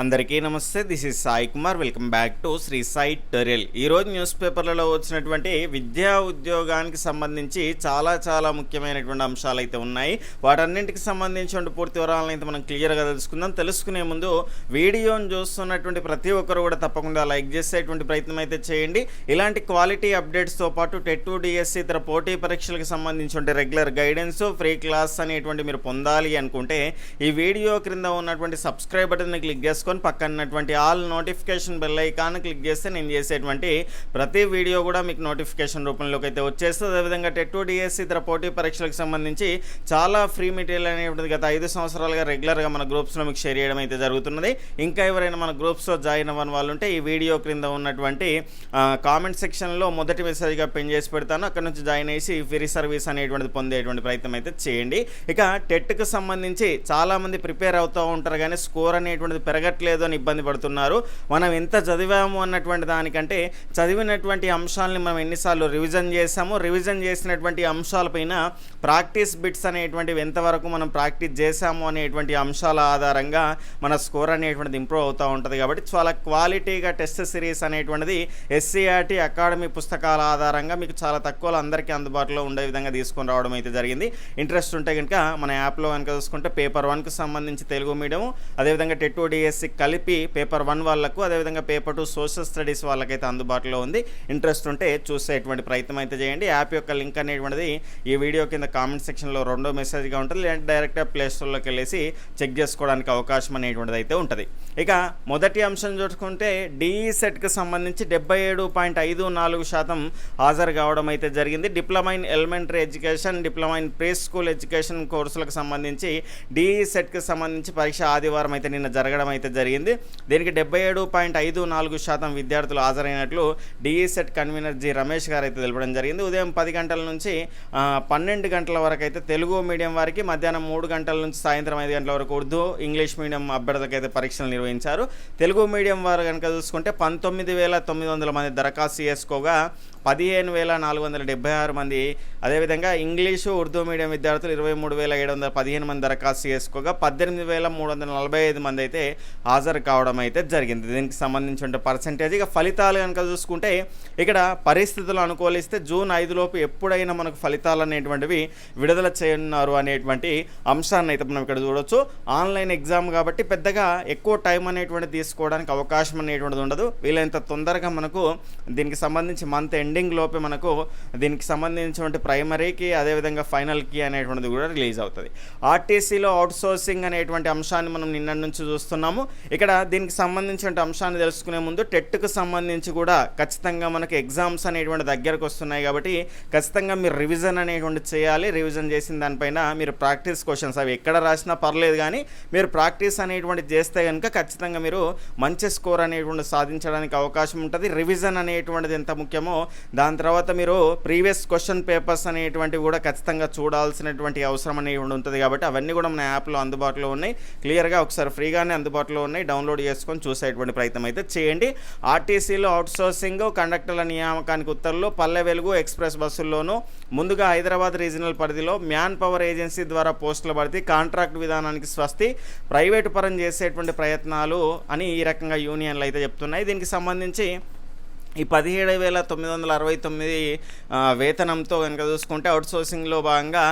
అందరికీ నమస్తే this is Sai Kumar. Welcome back to Shri Sai టరియల్ ఈరోజు న్యూస్ పేపర్లలో వచ్చినటువంటి విద్యా ఉద్యోగానికి సంబంధించి చాలా చాలా ముఖ్యమైనటువంటి అంశాలు అయితే ఉన్నాయి. వాటన్నింటికి సంబంధించిన పూర్తి వివరాలను అయితే మనం క్లియర్గా తెలుసుకుందాం. తెలుసుకునే ముందు వీడియోని చూస్తున్నటువంటి ప్రతి ఒక్కరు కూడా తప్పకుండా లైక్ చేసేటువంటి ప్రయత్నం అయితే చేయండి. ఇలాంటి క్వాలిటీ అప్డేట్స్తో పాటు టెట్ డిఎస్సి ఇతర పోటీ పరీక్షలకు సంబంధించిన రెగ్యులర్ గైడెన్స్ ఫ్రీ క్లాస్ అనేటువంటి మీరు పొందాలి అనుకుంటే ఈ వీడియో క్రింద ఉన్నటువంటి సబ్స్క్రైబ్ బటన్ని క్లిక్ చేసుకొని పక్కనటువంటి all notification bell icon click చేస్తే నేను చేసేటువంటి ప్రతి వీడియో కూడా మీకు నోటిఫికేషన్ రూపంలోకి అయితే వచ్చేస్తుంది. అదేవిధంగా టెట్ డిఎస్సి ఇతర పోటీ పరీక్షలకు సంబంధించి చాలా ఫ్రీ మెటీరియల్ అనేటువంటిది గత ఐదు సంవత్సరాలుగా రెగ్యులర్గా మన గ్రూప్స్లో మీకు షేర్ చేయడం అయితే జరుగుతున్నది. ఇంకా ఎవరైనా మన గ్రూప్స్లో జాయిన్ అవ్వని వాళ్ళు ఉంటే ఈ వీడియో క్రింద ఉన్నటువంటి కామెంట్ సెక్షన్లో మొదటి మెసేజ్గా పెన్ చేసి పెడతాను. అక్కడ నుంచి జాయిన్ చేసి ఫ్రీ సర్వీస్ అనేటువంటిది పొందేటువంటి ప్రయత్నం అయితే చేయండి. ఇక టెట్కు సంబంధించి చాలామంది ప్రిపేర్ అవుతూ ఉంటారు కానీ స్కోర్ అనేటువంటిది పెరగట్లేదు అని ఇబ్బంది పడుతున్నారు. మనం ఎంత చదివాము అన్నటువంటి దానికంటే చదివినటువంటి అంశాలని మనం ఎన్నిసార్లు రివిజన్ చేసాము రివిజన్ చేసినటువంటి అంశాలపైన ప్రాక్టీస్ బిట్స్ అనేటువంటివి ఎంతవరకు మనం ప్రాక్టీస్ చేసాము అనేటువంటి అంశాల ఆధారంగా మన స్కోర్ అనేటువంటిది ఇంప్రూవ్ అవుతూ ఉంటుంది కాబట్టి చాలా క్వాలిటీగా టెస్ట్ సిరీస్ అనేటువంటిది ఎస్సీఆర్టీ అకాడమీ పుస్తకాల ఆధారంగా మీకు చాలా తక్కువలో అందరికీ అందుబాటులో ఉండే విధంగా తీసుకొని రావడం అయితే జరిగింది. ఇంట్రెస్ట్ ఉంటే కనుక మన యాప్లో కనుక చూసుకుంటే పేపర్ వన్కి సంబంధించి తెలుగు మీడియం అదేవిధంగా టెట్ డిఎస్సి కలిపి పేపర్ వన్ వాళ్ళకు అదేవిధంగా పేపర్ టూ సోషల్ స్టడీస్ వాళ్ళకైతే అందుబాటులో ఉంది. ఇంట్రెస్ట్ ఉంటే చూసేటువంటి ప్రయత్నం అయితే చేయండి. యాప్ యొక్క లింక్ అనేటువంటిది ఈ వీడియో కింద కామెంట్ సెక్షన్లో రెండో మెసేజ్గా ఉంటుంది. లేదంటే డైరెక్ట్గా ప్లేస్టోర్లోకి వెళ్ళేసి చెక్ చేసుకోవడానికి అవకాశం అనేటువంటిది అయితే ఉంటుంది. ఇక మొదటి అంశం చూసుకుంటే డిఈసెట్కి సంబంధించి డెబ్బై ఏడు పాయింట్ ఐదు నాలుగు శాతం హాజరు కావడం అయితే జరిగింది. Diploma in elementary education diploma in pre school education కోర్సులకు సంబంధించి డిఈసెట్కి సంబంధించి పరీక్ష ఆదివారం అయితే నిన్న జరగడం అయితే జరిగింది. దీనికి డెబ్బై ఏడు పాయింట్ ఐదు నాలుగు శాతం విద్యార్థులు హాజరైనట్లు DEECET convenor G Ramesh garu అయితే తెలపడం జరిగింది. ఉదయం పది గంటల నుంచి పన్నెండు గంటల వరకు అయితే తెలుగు మీడియం వారికి మధ్యాహ్నం మూడు గంటల నుంచి సాయంత్రం ఐదు గంటల వరకు ఉర్దూ ఇంగ్లీష్ మీడియం అభ్యర్థులకు అయితే పరీక్షలు నిర్వహించారు. తెలుగు మీడియం వారు కనుక చూసుకుంటే పంతొమ్మిది వేల తొమ్మిది వందల మంది దరఖాస్తు చేసుకోగా పదిహేను వేల నాలుగు వందల డెబ్బై ఆరు మంది అదేవిధంగా ఇంగ్లీషు ఉర్దూ మీడియం విద్యార్థులు ఇరవై మూడు వేల ఏడు వందల పదిహేను మంది దరఖాస్తు చేసుకోగా పద్దెనిమిది వేల మూడు వందల నలభై ఐదు మంది అయితే హాజరు కావడం అయితే జరిగింది. దీనికి సంబంధించిన పర్సంటేజ్ ఇక ఫలితాలు కనుక చూసుకుంటే ఇక్కడ పరిస్థితులు అనుకూలిస్తే జూన్ ఐదులోపు ఎప్పుడైనా మనకు ఫలితాలు అనేటువంటివి విడుదల చేయనున్నారు అనేటువంటి అంశాన్ని అయితే మనం ఇక్కడ చూడొచ్చు. ఆన్లైన్ ఎగ్జామ్ కాబట్టి పెద్దగా ఎక్కువ టైం అనేటువంటి తీసుకోవడానికి అవకాశం అనేటువంటిది ఉండదు. వీలైనంత తొందరగా మనకు దీనికి సంబంధించి మంత్ ఎండింగ్ లోపే మనకు దీనికి సంబంధించినటువంటి ప్రైమరీకి అదేవిధంగా ఫైనల్కి అనేటువంటిది కూడా రిలీజ్ అవుతుంది. ఆర్టీసీలో అవుట్ సోర్సింగ్ అనేటువంటి అంశాన్ని మనం నిన్న నుంచి చూస్తున్నాము. ఇక్కడ దీనికి సంబంధించిన అంశాన్ని తెలుసుకునే ముందు టెట్కు సంబంధించి కూడా ఖచ్చితంగా మనకి ఎగ్జామ్స్ అనేటువంటి దగ్గరకు వస్తున్నాయి కాబట్టి ఖచ్చితంగా మీరు రివిజన్ అనేటువంటి చేయాలి. రివిజన్ చేసిన దానిపైన మీరు ప్రాక్టీస్ క్వశ్చన్స్ అవి ఎక్కడ రాసినా పర్లేదు కానీ మీరు ప్రాక్టీస్ అనేటువంటి చేస్తే కనుక ఖచ్చితంగా మీరు మంచి స్కోర్ అనేటువంటి సాధించడానికి అవకాశం ఉంటుంది. రివిజన్ అనేటువంటిది ఎంత ముఖ్యమో దాని తర్వాత మీరు ప్రీవియస్ క్వశ్చన్ పేపర్స్ అనేటువంటివి కూడా ఖచ్చితంగా చూడాల్సినటువంటి అవసరం అనేవి ఉంటుంది కాబట్టి అవన్నీ కూడా మన యాప్లో అందుబాటులో ఉన్నాయి. క్లియర్గా ఒకసారి ఫ్రీగానే అందుబాటులో ఉన్నాయి. డౌన్లోడ్ చేసుకొని చూసేటువంటి ప్రయత్నం అయితే చేయండి. ఆర్టీసీలో అవుట్సోర్సింగ్ కండక్టర్ల నియామకానికి ఉత్తర్వులు పల్లె వెలుగు ఎక్స్ప్రెస్ బస్సుల్లోనూ ముందుగా హైదరాబాద్ రీజనల్ పరిధిలో మ్యాన్ పవర్ ఏజెన్సీ ద్వారా పోస్టుల భర్తీ కాంట్రాక్ట్ విధానానికి స్వస్తి ప్రైవేటు పరం చేసేటువంటి ప్రయత్నాలు అని ఈ రకంగా యూనియన్లు అయితే చెప్తున్నాయి. దీనికి సంబంధించి ఈ పదిహేడు వేల తొమ్మిది వందల అరవై తొమ్మిది వేతనంతో కనుక చూసుకుంటే అవుట్సోర్సింగ్లో భాగంగా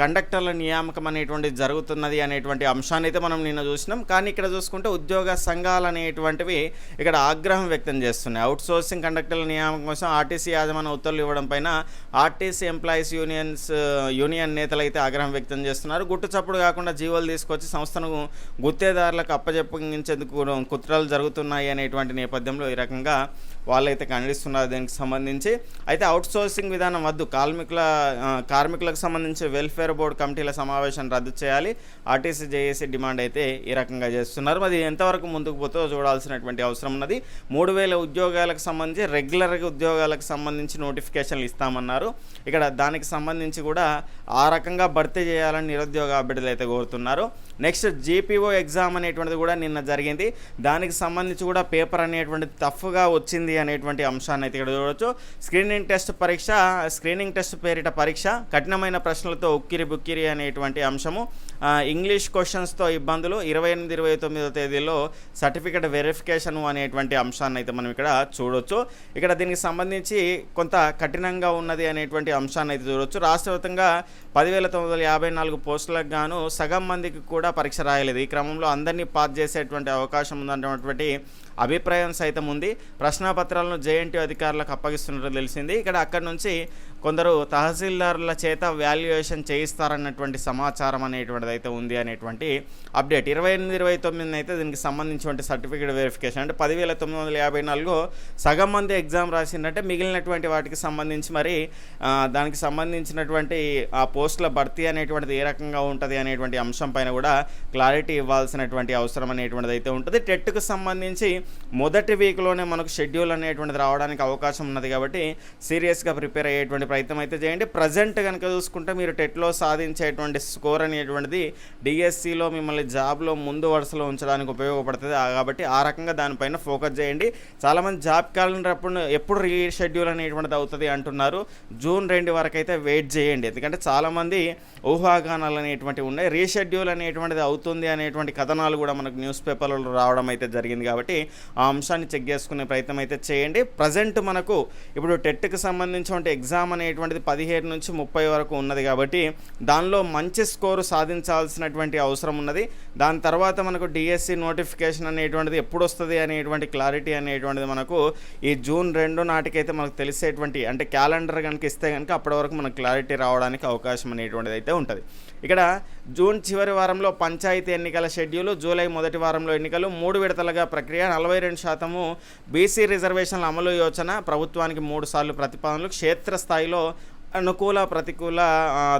కండక్టర్ల నియామకం అనేటువంటిది జరుగుతున్నది అనేటువంటి అంశాన్ని అయితే మనం నిన్న చూసినాం. కానీ ఇక్కడ చూసుకుంటే ఉద్యోగ సంఘాలు అనేటువంటివి ఇక్కడ ఆగ్రహం వ్యక్తం చేస్తున్నాయి. అవుట్సోర్సింగ్ కండక్టర్ల నియామకం కోసం ఆర్టీసీ యాజమాన్య ఉత్తర్వులు ఇవ్వడం పైన ఆర్టీసీ ఎంప్లాయీస్ యూనియన్స్ యూనియన్ నేతలు అయితే ఆగ్రహం వ్యక్తం చేస్తున్నారు. గుట్టు చప్పుడు కాకుండా జీవోలు తీసుకొచ్చి సంస్థను గుత్తేదారులకు అప్పజెప్పగించేందుకు కుట్రలు జరుగుతున్నాయి అనేటువంటి నేపథ్యంలో ఈ రకంగా వాళ్ళైతే ఖండిస్తున్నారు దీనికి సంబంధించి. అయితే అవుట్ సోర్సింగ్ విధానం వద్దు. కార్మికుల కార్మికులకు సంబంధించి వెల్ఫేర్ బోర్డు కమిటీల సమావేశం రద్దు చేయాలి. ఆర్టీసీ జేఏసీ డిమాండ్ అయితే ఈ రకంగా చేస్తున్నారు. మరి ఎంతవరకు ముందుకు పోతో చూడాల్సినటువంటి అవసరం ఉన్నది. మూడు వేల ఉద్యోగాలకు సంబంధించి రెగ్యులర్గా ఉద్యోగాలకు సంబంధించి నోటిఫికేషన్లు ఇస్తామన్నారు. ఇక్కడ దానికి సంబంధించి కూడా ఆ రకంగా భర్తీ చేయాలని నిరుద్యోగ అభ్యర్థులు అయితే కోరుతున్నారు. నెక్స్ట్ జీపీఓ ఎగ్జామ్ అనేటువంటిది కూడా నిన్న జరిగింది. దానికి సంబంధించి కూడా పేపర్ అనేటువంటిది టఫ్గా వచ్చింది అనేటువంటి అంశాన్ని అయితే ఇక్కడ చూడవచ్చు స్క్రీనింగ్ టెస్ట్ పరీక్ష స్క్రీనింగ్ టెస్ట్ పేరిట పరీక్ష కఠినమైన ప్రశ్నలతో ఉక్కిరి బుక్కిరి అనేటువంటి అంశము. ఇంగ్లీష్ క్వశ్చన్స్తో ఇబ్బందులు. ఇరవై ఎనిమిది ఇరవై తొమ్మిదో తేదీలో సర్టిఫికేట్ వెరిఫికేషన్ అనేటువంటి అంశాన్ని అయితే మనం ఇక్కడ చూడొచ్చు. ఇక్కడ దీనికి సంబంధించి కొంత కఠినంగా ఉన్నది అనేటువంటి అంశాన్ని అయితే చూడొచ్చు. రాష్ట్ర వ్యాప్తంగా పదివేల తొమ్మిది వందల యాభై నాలుగు పోస్టులకు గాను సగం మందికి కూడా పరీక్ష రాయలేదు. ఈ క్రమంలో అందరినీ పాస్ చేసేటువంటి అవకాశం ఉందన్నటువంటి అభిప్రాయం సైతం ఉంది. ప్రశ్నాపత్రాలను జేఎన్టీ అధికారులకు అప్పగిస్తున్నట్టు తెలిసింది. ఇక్కడ అక్కడి నుంచి కొందరు తహసీల్దారుల చేత వాల్యుయేషన్ చేయిస్తారన్నటువంటి సమాచారం అనేటువంటిది అయితే ఉంది అనేటువంటి అప్డేట్. ఇరవై ఎనిమిది ఇరవై తొమ్మిది అయితే దీనికి సంబంధించినటువంటి సర్టిఫికేట్ వెరిఫికేషన్ అంటే పదివేల తొమ్మిది వందల యాభై నాలుగు సగం మంది ఎగ్జామ్ రాసిందంటే మిగిలినటువంటి వాటికి సంబంధించి మరి దానికి సంబంధించినటువంటి ఆ పోస్టుల భర్తీ అనేటువంటిది ఏ రకంగా ఉంటుంది అనేటువంటి అంశం పైన కూడా క్లారిటీ ఇవ్వాల్సినటువంటి అవసరం అనేటువంటిది అయితే ఉంటుంది. టెట్కు సంబంధించి మొదటి వీక్లోనే మనకు షెడ్యూల్ అనేటువంటిది రావడానికి అవకాశం ఉన్నది కాబట్టి సీరియస్గా ప్రిపేర్ అయ్యేటువంటి ప్రయత్నం అయితే చేయండి. ప్రజెంట్ కనుక చూసుకుంటే మీరు టెట్లో సాధించేటువంటి స్కోర్ అనేటువంటిది డిఎస్సిలో మిమ్మల్ని జాబ్లో ముందు వరుసలో ఉంచడానికి ఉపయోగపడుతుంది. కాబట్టి ఆ రకంగా దానిపైన ఫోకస్ చేయండి. చాలామంది జాబ్ క్యాలెండర్ అప్పుడు ఎప్పుడు రీషెడ్యూల్ అనేటువంటిది అవుతుంది అంటున్నారు. జూన్ రెండు వరకు అయితే వెయిట్ చేయండి. ఎందుకంటే చాలామంది ఊహాగానాలు అనేటువంటివి ఉన్నాయి. రీషెడ్యూల్ అనేటువంటిది అవుతుంది అనేటువంటి కథనాలు కూడా మనకు న్యూస్ పేపర్లలో రావడం అయితే జరిగింది కాబట్టి ఆ అంశాన్ని చెక్ చేసుకునే ప్రయత్నం అయితే చేయండి. ప్రజెంట్ మనకు ఇప్పుడు టెట్కి సంబంధించిన ఎగ్జామ్ అనేటువంటిది పదిహేడు నుంచి ముప్పై వరకు ఉన్నది కాబట్టి దానిలో మంచి స్కోరు సాధించాల్సినటువంటి అవసరం ఉన్నది. దాని తర్వాత మనకు డిఎస్సి నోటిఫికేషన్ అనేటువంటిది ఎప్పుడు వస్తుంది అనేటువంటి క్లారిటీ అనేటువంటిది మనకు ఈ జూన్ రెండు నాటికైతే మనకు తెలిసేటువంటి అంటే క్యాలెండర్ కనుక ఇస్తే కనుక అప్పటి వరకు మనకు క్లారిటీ రావడానికి అవకాశం అనేటువంటిది అయితే ఉంటుంది. ఇక్కడ జూన్ చివరి వారంలో పంచాయతీ ఎన్నికల షెడ్యూల్ జూలై మొదటి వారంలో ఎన్నికలు మూడు విడతలుగా ప్రక్రియ నలభై రెండు శాతము బీసీ రిజర్వేషన్ల అమలు యోచన ప్రభుత్వానికి మూడు సార్లు ప్రతిపాదనలు స్థాయిలో అనుకూల ప్రతికూల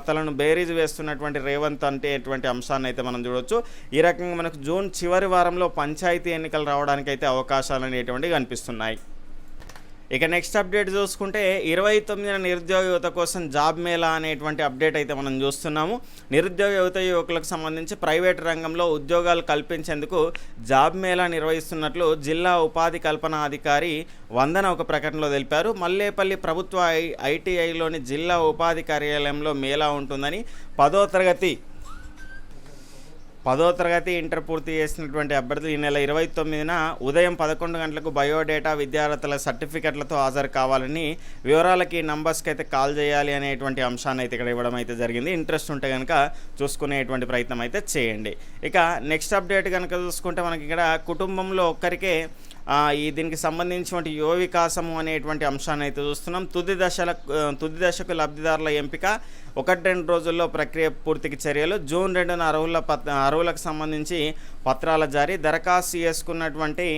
తలను బేరీజ్ వేస్తున్నటువంటి రేవంత్ అంటే ఎటువంటి అంశాన్ని అయితే మనం చూడొచ్చు. ఈ రకంగా మనకు జూన్ చివరి వారంలో పంచాయతీ ఎన్నికలు రావడానికి అయితే అవకాశాలు అనేటువంటివి కనిపిస్తున్నాయి. ఇక నెక్స్ట్ అప్డేట్ చూసుకుంటే ఇరవై తొమ్మిదిన నిరుద్యోగ యువత కోసం జాబ్ మేళా అనేటువంటి అప్డేట్ అయితే మనం చూస్తున్నాము. నిరుద్యోగ యువత యువకులకు సంబంధించి ప్రైవేట్ రంగంలో ఉద్యోగాలు కల్పించేందుకు జాబ్ మేళా నిర్వహిస్తున్నట్లు జిల్లా ఉపాధి కల్పన అధికారి వందన ఒక ప్రకటనలో తెలిపారు. మల్లేపల్లి ప్రభుత్వ ఐ ఐటీఐలోని జిల్లా ఉపాధి కార్యాలయంలో మేళా ఉంటుందని పదో తరగతి పదో తరగతి ఇంటర్ పూర్తి చేసినటువంటి అభ్యర్థులు ఈ నెల ఇరవై తొమ్మిదిన ఉదయం పదకొండు గంటలకు బయోడేటా విద్యార్థుల సర్టిఫికెట్లతో హాజరు కావాలని వివరాలకి నంబర్స్కి అయితే కాల్ చేయాలి అనేటువంటి అంశాన్ని అయితే ఇక్కడ ఇవ్వడం అయితే జరిగింది. ఇంట్రెస్ట్ ఉంటే కనుక చూసుకునేటువంటి ప్రయత్నం అయితే చేయండి. ఇక నెక్స్ట్ అప్డేట్ కనుక చూసుకుంటే మనకి ఇక్కడ కుటుంబంలో ఒక్కరికే ఈ దీనికి సంబంధించినటువంటి యువ వికాసము అనేటువంటి అంశాన్ని అయితే చూస్తున్నాం. తుది దశల తుది దశకు లబ్ధిదారుల ఎంపిక ఒకటి రెండు రోజుల్లో ప్రక్రియ పూర్తికి చర్యలు. జూన్ రెండున అర్హుల పత్ అర్హులకు సంబంధించి పత్రాల జారీ. దరఖాస్తు చేసుకున్నటువంటి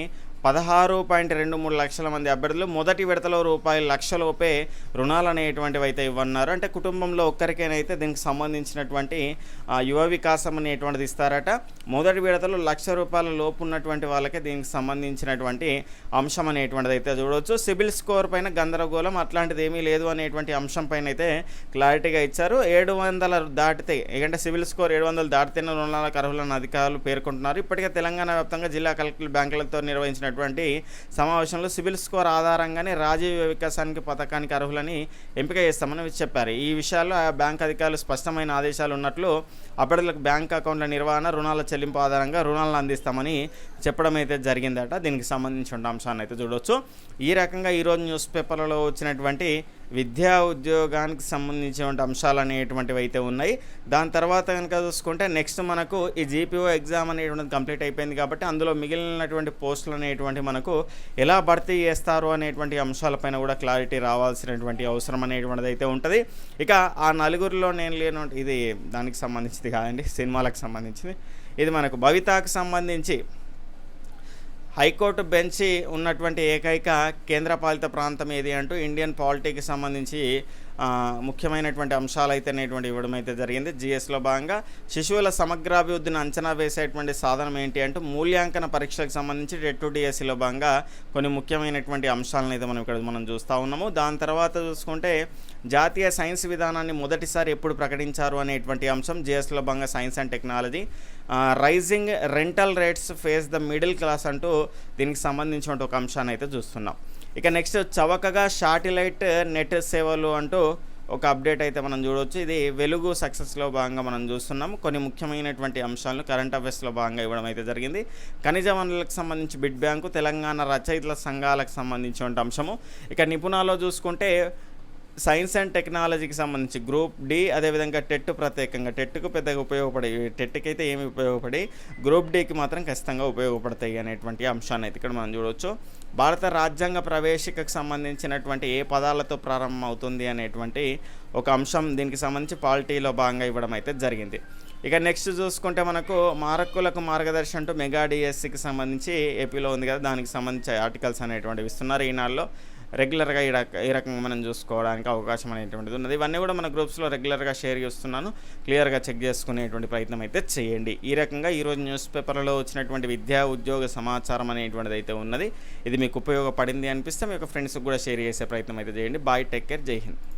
పదహారు పాయింట్ రెండు మూడు లక్షల మంది అభ్యర్థులు మొదటి విడతలో రూపాయలు లక్షలోపే రుణాలు అనేటువంటివి అయితే ఇవ్వన్నారు అంటే కుటుంబంలో ఒక్కరికైనా దీనికి సంబంధించినటువంటి యువ వికాసం అనేటువంటిది ఇస్తారట. మొదటి విడతలో లక్ష రూపాయల లోపు ఉన్నటువంటి వాళ్ళకే దీనికి సంబంధించినటువంటి అంశం అనేటువంటిది అయితే చూడవచ్చు సిబిల్ స్కోర్ పైన గందరగోళం అట్లాంటిది ఏమీ లేదు అనేటువంటి అంశం పైన అయితే క్లారిటీగా ఇచ్చారు. ఏడు వందల దాటితే ఎందుకంటే సివిల్ స్కోర్ ఏడు వందలు దాటితేనే రుణాలకు అర్హులను అధికారులు పేర్కొంటున్నారు. ఇప్పటికే తెలంగాణ వ్యాప్తంగా జిల్లా కలెక్టర్ బ్యాంకులతో నిర్వహించినటువంటి సమావేశంలో సివిల్ స్కోర్ ఆధారంగానే రాజీవ్ వికాసానికి పథకానికి అర్హులని ఎంపిక చేస్తామని చెప్పారు. ఈ విషయాల్లో ఆ బ్యాంక్ అధికారులు స్పష్టమైన ఆదేశాలు ఉన్నట్లు అభ్యర్థులకు బ్యాంక్ అకౌంట్ల నిర్వహణ రుణాల చెల్లింపు ఆధారంగా రుణాలను అందిస్తామని చెప్పడం అయితే జరిగిందట. దీనికి సంబంధించిన అంశాన్ని అయితే చూడవచ్చు ఈ రకంగా ఈరోజు న్యూస్ పేపర్లలో వచ్చినటువంటి విద్యా ఉద్యోగానికి సంబంధించినటువంటి అంశాలు అనేటువంటివి అయితే ఉన్నాయి. దాని తర్వాత కనుక చూసుకుంటే నెక్స్ట్ మనకు ఈ జీపీఓ ఎగ్జామ్ అనేటువంటిది కంప్లీట్ అయిపోయింది కాబట్టి అందులో మిగిలినటువంటి పోస్టులు అనేటువంటి మనకు ఎలా భర్తీ చేస్తారు అనేటువంటి అంశాలపైన కూడా క్లారిటీ రావాల్సినటువంటి అవసరం అనేటువంటిది అయితే ఉంటుంది. ఇక ఆ నలుగురిలో నేను లేను ఇది దానికి సంబంధించింది కాదండి సినిమాలకు సంబంధించింది. ఇది మనకు భవితాకు సంబంధించి హైకోర్టు బెంచి ఉన్నటువంటి ఏకైక కేంద్రపాలిత ప్రాంతం ఏది అంటూ ఇండియన్ పాలిటీకి సంబంధించి ముఖ్యమైనటువంటి అంశాలు అయితే అనేటువంటి ఇవ్వడం అయితే జరిగింది. జిఎస్లో భాగంగా శిశువుల సమగ్రాభివృద్ధిని అంచనా వేసేటువంటి సాధనం ఏంటి అంటూ మూల్యాంకన పరీక్షలకు సంబంధించి టెట్ టు డిఎస్సిలో భాగంగా కొన్ని ముఖ్యమైనటువంటి అంశాలను అయితే మనం ఇక్కడ మనం చూస్తూ ఉన్నాము. దాని తర్వాత చూసుకుంటే జాతీయ సైన్స్ విధానాన్ని మొదటిసారి ఎప్పుడు ప్రకటించారు అనేటువంటి అంశం జిఎస్లో భాగంగా science and technology. Rising rental rates face the middle class అంటూ దీనికి సంబంధించిన ఒక అంశాన్ని అయితే చూస్తున్నాం. ఇక నెక్స్ట్ చవకగా శాటిలైట్ నెట్ సేవలు అంటూ ఒక అప్డేట్ అయితే మనం చూడవచ్చు ఇది వెలుగు సక్సెస్లో భాగంగా మనం చూస్తున్నాం కొన్ని ముఖ్యమైనటువంటి అంశాలను కరెంట్ అఫైర్స్లో భాగంగా ఇవ్వడం అయితే జరిగింది. ఖనిజ వనరులకు సంబంధించి బిడ్ బ్యాంకు తెలంగాణ రచయితల సంఘాలకు సంబంధించిన అంశము. ఇక నిపుణాల్లో చూసుకుంటే సైన్స్ అండ్ టెక్నాలజీకి సంబంధించి గ్రూప్ డి అదేవిధంగా టెట్ ప్రత్యేకంగా. టెట్కు పెద్దగా ఉపయోగపడి టెట్కి అయితే ఏమి ఉపయోగపడి గ్రూప్ డికి మాత్రం ఖచ్చితంగా ఉపయోగపడతాయి అనేటువంటి అంశాన్ని అయితే ఇక్కడ మనం చూడవచ్చు భారత రాజ్యాంగ ప్రవేశికకు సంబంధించినటువంటి ఏ పదాలతో ప్రారంభం అవుతుంది అనేటువంటి ఒక అంశం దీనికి సంబంధించి పాలిటీలో భాగంగా ఇవ్వడం అయితే జరిగింది. ఇక నెక్స్ట్ చూసుకుంటే మనకు మారకులకు మార్గదర్శనం అంటూ మెగా డిఎస్సికి సంబంధించి ఏపీలో ఉంది కదా దానికి సంబంధించి ఆర్టికల్స్ అనేటువంటివి ఇస్తున్నారు ఈనాడులో. రెగ్యులర్గా ఈ రక ఈ రకంగా మనం చూసుకోవడానికి అవకాశం అనేటువంటిది ఉన్నది. ఇవన్నీ కూడా మన గ్రూప్స్లో రెగ్యులర్గా షేర్ చేస్తున్నాను. క్లియర్గా చెక్ చేసుకునేటువంటి ప్రయత్నం అయితే చేయండి. ఈ రకంగా ఈరోజు న్యూస్ పేపర్లో వచ్చినటువంటి విద్యా ఉద్యోగ సమాచారం అనేటువంటిది అయితే ఉన్నది. ఇది మీకు ఉపయోగపడింది అనిపిస్తే మీ యొక్క ఫ్రెండ్స్కి కూడా షేర్ చేసే ప్రయత్నం అయితే చేయండి. బాయ్ టేక్ కేర్ జై హింద్.